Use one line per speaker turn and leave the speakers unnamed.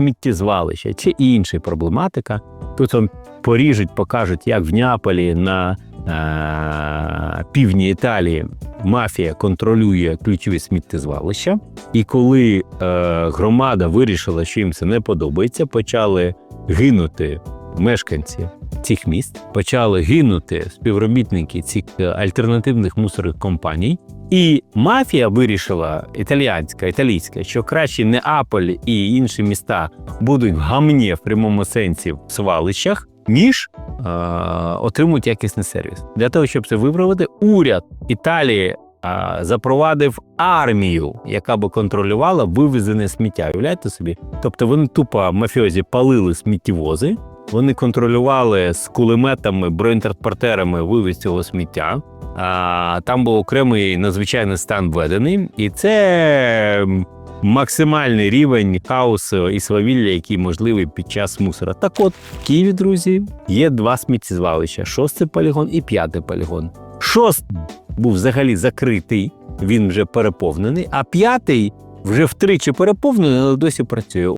сміттєзвалища чи інша проблематика. Тут вам поріжуть, покажуть, як в Неаполі на е- півдні Італії мафія контролює ключові сміттєзвалища. І коли е- громада вирішила, що їм це не подобається, почали гинути мешканці цих міст, почали гинути співробітники цих е, альтернативних мусорних компаній. І мафія вирішила італіянська, італійська, що краще Неаполь і інші міста будуть в гамні в прямому сенсі в свалищах, ніж е, отримують якісний сервіс. Для того, щоб це виправити, уряд Італії е, запровадив армію, яка би контролювала вивезене сміття. Уявляєте собі? Тобто вони тупо мафіозі палили сміттєвози. Вони контролювали з кулеметами, бронетранспортерами вивіз цього сміття. А, там був окремий надзвичайний стан введений, і це максимальний рівень хаосу і свавілля, який можливий під час мусора. Так от, в Києві, друзі, є два сміттєзвалища: шостий полігон і п'ятий полігон. Шостий був взагалі закритий, він вже переповнений, а п'ятий вже втричі переповнений, але досі працює.